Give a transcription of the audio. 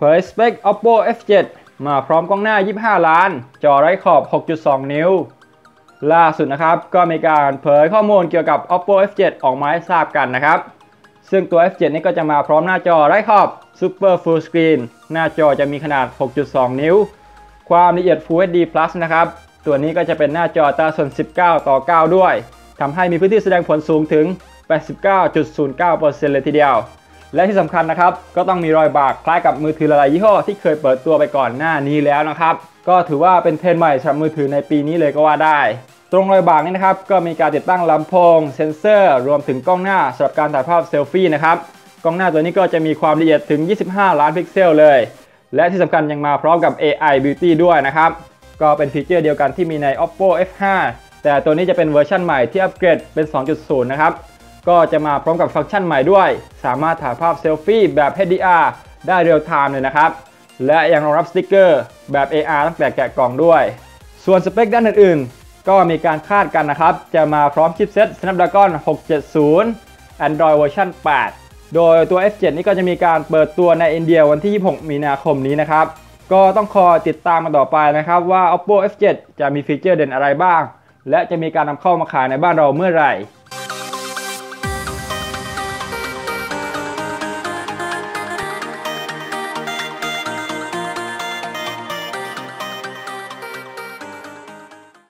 เผยสเปค Oppo F7 มาพร้อมกล้องหน้า 25 ล้าน จอไร้ขอบ 6.2 นิ้ว ล่าสุดนะครับก็มีการเผยข้อมูลเกี่ยวกับ Oppo F7 ออกมาให้ทราบกันนะครับ ซึ่งตัว F7 นี้ก็จะมาพร้อมหน้าจอไร้ขอบ Super Full Screen หน้าจอจะมีขนาด 6.2 นิ้ว ความละเอียด Full HD Plus นะครับ ตัวนี้ก็จะเป็นหน้าจอตาส่วน 19 ต่อ 9 ด้วยทำให้มีพื้นที่แสดงผลสูงถึง 89.09%เลยทีเดียว และที่สำคัญนะครับ ก็ต้องมีรอยบากคล้ายกับมือถือหลายยี่ห้อที่เคยเปิดตัวไปก่อนหน้านี้แล้วนะครับ ก็ถือว่าเป็นเทรนด์ใหม่สำหรับมือถือในปีนี้เลยก็ว่าได้ ตรงรอยบากนี้นะครับ ก็มีการติดตั้งลำโพง เซ็นเซอร์ รวมถึงกล้องหน้าสำหรับการถ่ายภาพเซลฟี่นะครับ กล้องหน้าตัวนี้ก็จะมีความละเอียดถึง 25 ล้านพิกเซลเลย และที่สำคัญยังมาพร้อมกับ AI Beauty ด้วยนะครับ ก็เป็นฟีเจอร์เดียวกันที่มีใน Oppo F5 แต่ตัวนี้จะเป็นเวอร์ชันใหม่ที่อัปเกรดเป็น 2.0 นะครับ ก็จะมาพร้อมกับฟังก์ชันใหม่ด้วย สามารถถ่ายภาพเซลฟี่แบบ HDR ได้เรียลไทม์เลยนะครับ และยังรองรับสติกเกอร์แบบ AR ตั้งแต่แกะกล่องด้วย ส่วนสเปคด้านอื่นๆ ก็มีการคาดกันนะครับ จะมาพร้อมชิปเซ็ต Snapdragon 670 Android เวอร์ชัน8 โดยตัว F7 นี้ก็จะมีการเปิดตัวในอินเดียวันที่ 26 มีนาคมนี้นะครับ ก็ต้องคอยติดตามกันต่อไปนะครับว่า Oppo F7 จะมีฟีเจอร์เด่นอะไรบ้าง และจะมีการนำเข้ามาขายในบ้านเราเมื่อไหร่